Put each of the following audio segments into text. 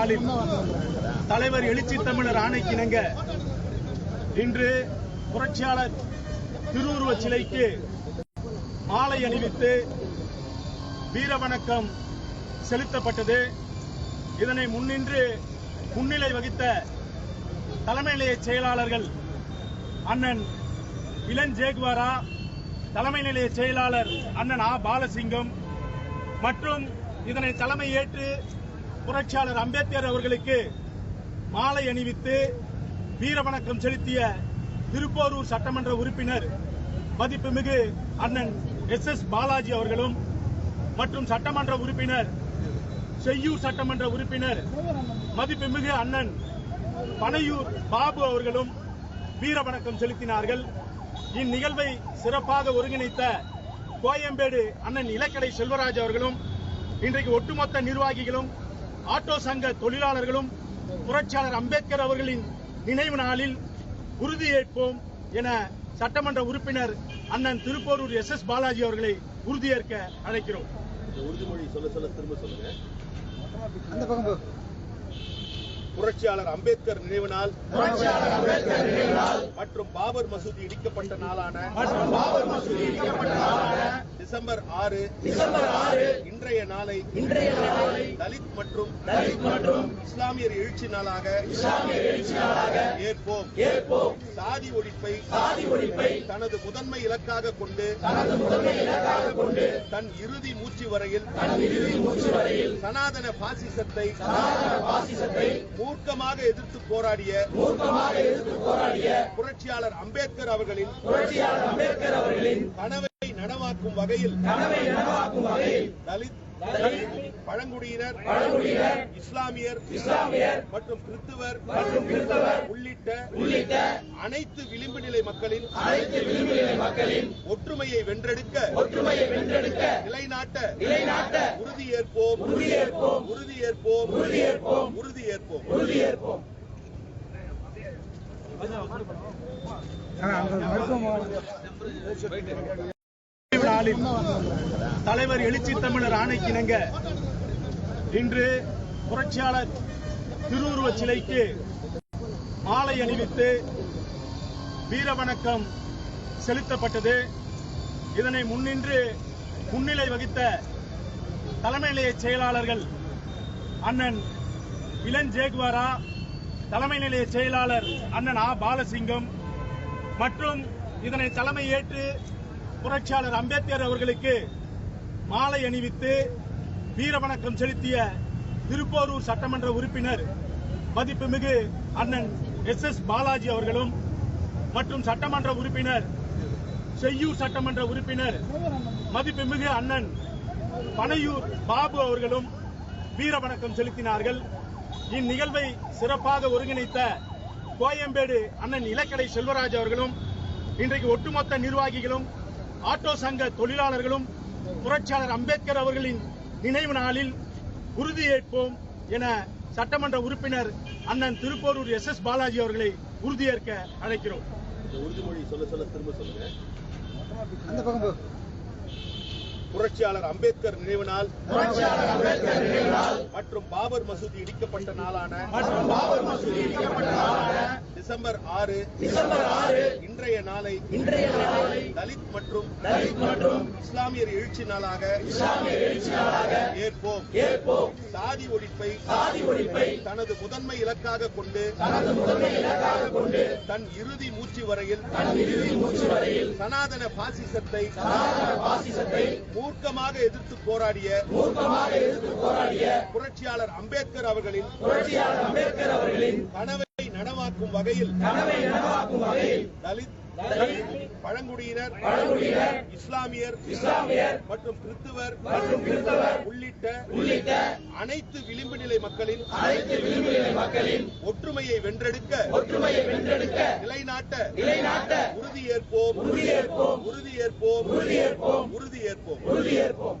நாளில் தலைவர் எழுச்சி தமிழர் ஆணைக்கிணங்க இன்று புரட்சியாளர் திருவுருவ சிலைக்கு மாலை அணிவித்து வீரவணக்கம் செலுத்தப்பட்டது. இதனை முன்னின்று முன்னிலை வகித்த தலைமை நிலைய செயலாளர்கள் அண்ணன் இளன் ஜேகுவாரா தலைமை நிலைய செயலாளர் அண்ணன் ஆ. பாலசிங்கம் மற்றும் இதனை தலைமை ஏற்று புரட்சியாளர் அம்பேத்கர் அவர்களுக்கு மாலை அணிவித்து வீரவணக்கம் செலுத்திய திருப்போரூர் சட்டமன்ற உறுப்பினர் மதிப்புமிகு அண்ணன் எஸ் எஸ் பாலாஜி அவர்களும் மற்றும் சட்டமன்ற உறுப்பினர் செய்யூர் சட்டமன்ற உறுப்பினர் மதிப்புமிகு அண்ணன் பனையூர் பாபு அவர்களும் வீரவணக்கம் செலுத்தினார்கள். இந்நிகழ்வை சிறப்பாக ஒருங்கிணைத்த கோயம்பேடு அண்ணன் இலக்கடை செல்வராஜ் அவர்களும் இன்றைக்கு ஒட்டுமொத்த நிர்வாகிகளும் ஆட்டோ சங்க தொழிலாளர்களும் புரட்சியாளர் அம்பேத்கர் அவர்களின் நினைவு நாளில் உறுதியேற்போம் என சட்டமன்ற உறுப்பினர் அண்ணன் திருப்போரூர் எஸ் எஸ் பாலாஜி அவர்களை உறுதியேற்க அழைக்கிறோம். இந்த உறுதிமொழி சொல்ல சொல்ல திரும்ப சொல்லுங்க. அந்த பக்கம் போ. புரட்சியாளர் அம்பேத்கர் நினைவு நாள் மற்றும் பாபர் மசூதி இடிக்கப்பட்ட நாளான டிசம்பர் ஆறு டிசம்பர் ஆறு இன்றைய நாளை இன்றைய நாளை தலித் மற்றும் தலித் மற்றும் இஸ்லாமியர் எழுச்சி நாளாக இஸ்லாமிய எழுச்சி நாளாக ஏற்போம். ஏற்போம். சாதி ஒழிப்பை சாதி ஒழிப்பை தனது முதன்மை இலக்காக கொண்டு தனது முதன்மை இலக்காக கொண்டு தன் இறுதி மூச்சு வரையில் தன் இறுதி மூச்சு வரையில் சனாதன பாசிசத்தை சனாதன பாசிசத்தை மூர்க்கமாக எதிர்த்து போராடிய மூர்க்கமாக எதிர்த்து போராடிய புரட்சியாளர் அம்பேத்கர் அவர்களின் புரட்சியாளர் அம்பேத்கர் அவர்களின் கனவை நனவாக்கும் வகையில் தலித் பழங்குடியினர் இஸ்லாமியர் இஸ்லாமியர் மற்றும் கிறிஸ்துவர் மற்றும் கிறிஸ்தவர் உள்ளிட்ட உள்ளிட்ட அனைத்து விளிம்பு நிலை மக்களின் அனைத்து விளிம்பு நிலை மக்களின் ஒற்றுமையை வென்றெடுக்க ஒற்றுமையை வென்றெடுக்க நிலைநாட்ட நிலைநாட்ட உறுதியேற்போம் உறுதியேற்போம் உறுதியேற்போம். உறுதியேற்போம் உறுதியேற்போம் உறுதியேற்போம் அந்த ஸ்டாலின். தலைவர் எழுச்சி தமிழர் ஆணைக்கிணங்க இன்று புரட்சியாளர் திருவுருவ சிலைக்கு மாலை அணிவித்து வீரவணக்கம் செலுத்தப்பட்டது. இதனை முன்னின்று முன்னிலை வகித்த தலைமை நிலைய செயலாளர்கள் அண்ணன் இளன் ஜேகுவாரா தலைமை நிலைய செயலாளர் அண்ணன் ஆ. பாலசிங்கம் மற்றும் இதனை தலைமை ஏற்று புரட்சியாளர் அம்பேத்கர் அவர்களுக்கு மாலை அணிவித்து வீரவணக்கம் செலுத்திய திருப்போரூர் சட்டமன்ற உறுப்பினர் மதிப்புமிகு அண்ணன் எஸ் எஸ் பாலாஜி அவர்களும் மற்றும் சட்டமன்ற உறுப்பினர் செய்யூர் சட்டமன்ற உறுப்பினர் மதிப்புமிகு அண்ணன் பனையூர் பாபு அவர்களும் வீரவணக்கம் செலுத்தினார்கள். இந்நிகழ்வை சிறப்பாக ஒருங்கிணைத்த கோயம்பேடு அண்ணன் இலக்கடை செல்வராஜ் அவர்களும் இன்றைக்கு ஒட்டுமொத்த நிர்வாகிகளும் ஆட்டோ சங்க தொழிலாளர்களும் புரட்சியாளர் அம்பேத்கர் அவர்களின் நினைவு நாளில் உறுதியேற்போம் என சட்டமன்ற உறுப்பினர் அண்ணன் திருப்போரூர் எஸ் எஸ் பாலாஜி அவர்களை உறுதியேற்க அழைக்கிறோம். இந்த உறுதிமொழி சொல்ல சொல்ல திரும்ப சொல்லுங்க. அந்த பக்கம் போ. புரட்சியாளர் அம்பேத்கர் நினைவு நாள் புரட்சியாளர் அம்பேத்கர் நினைவு நாள் மற்றும் பாபர் மசூதி இடிக்கப்பட்ட நாளான மற்றும் பாபர் மசூதி இடிக்கப்பட்ட நாளான டிசம்பர் ஆறு டிசம்பர் ஆறு இன்றைய நாளை இன்றைய நாளை தலித் மற்றும் தலித் மற்றும் இஸ்லாமியர் எழுச்சி நாளாக இஸ்லாமிய எழுச்சி நாளாக ஏற்போம். ஏற்போம். சாதி ஒழிப்பை சாதி ஒழிப்பை தனது முதன்மை இலக்காக கொண்டு தனது முதன்மை இலக்காக கொண்டு தன் இறுதி மூச்சு வரையில் தன் இறுதி மூச்சு வரையில் சனாதன பாசிசத்தை சனாதன பாசிசத்தை மூர்க்கமாக எதிர்த்து போராடிய மூர்க்கமாக எதிர்த்து போராடிய புரட்சியாளர் அம்பேத்கர் அவர்களின் புரட்சியாளர் அம்பேத்கர் அவர்களின் கனவை நனவாக்கும் வகையில் தலித் பழங்குடியினர் பழங்குடியினர், இஸ்லாமியர் இஸ்லாமியர் மற்றும் கிறிஸ்துவர் மற்றும் கிறிஸ்தவர் உள்ளிட்ட உள்ளிட்ட அனைத்து விளிம்பு நிலை மக்களின் அனைத்து விளிம்புநிலை மக்களின் ஒற்றுமையை வென்றெடுக்க ஒற்றுமையை வென்றெடுக்க நிலைநாட்ட நிலைநாட்ட உறுதியேற்போம் உறுதியேற்போம் உறுதியேற்போம் உறுதியேற்போம் உறுதியேற்போம். உறுதியேற்போம்.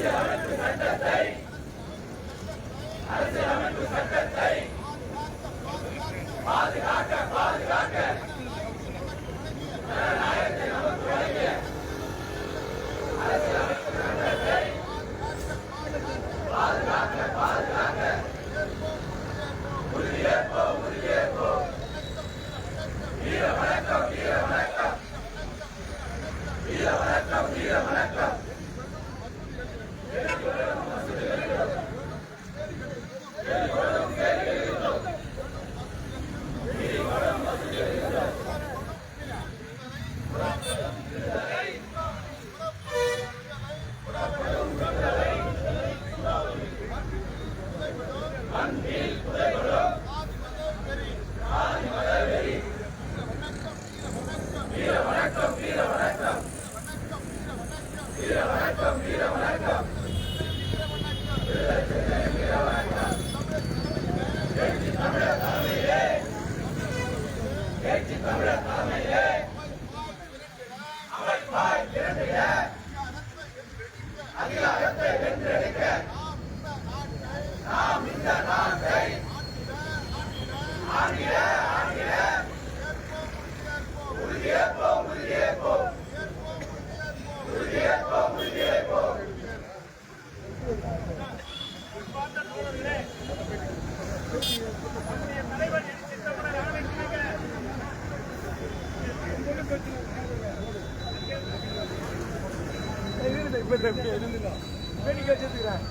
மருத்துவமனை வேடிக்கை வச்சிருக்கிறேன்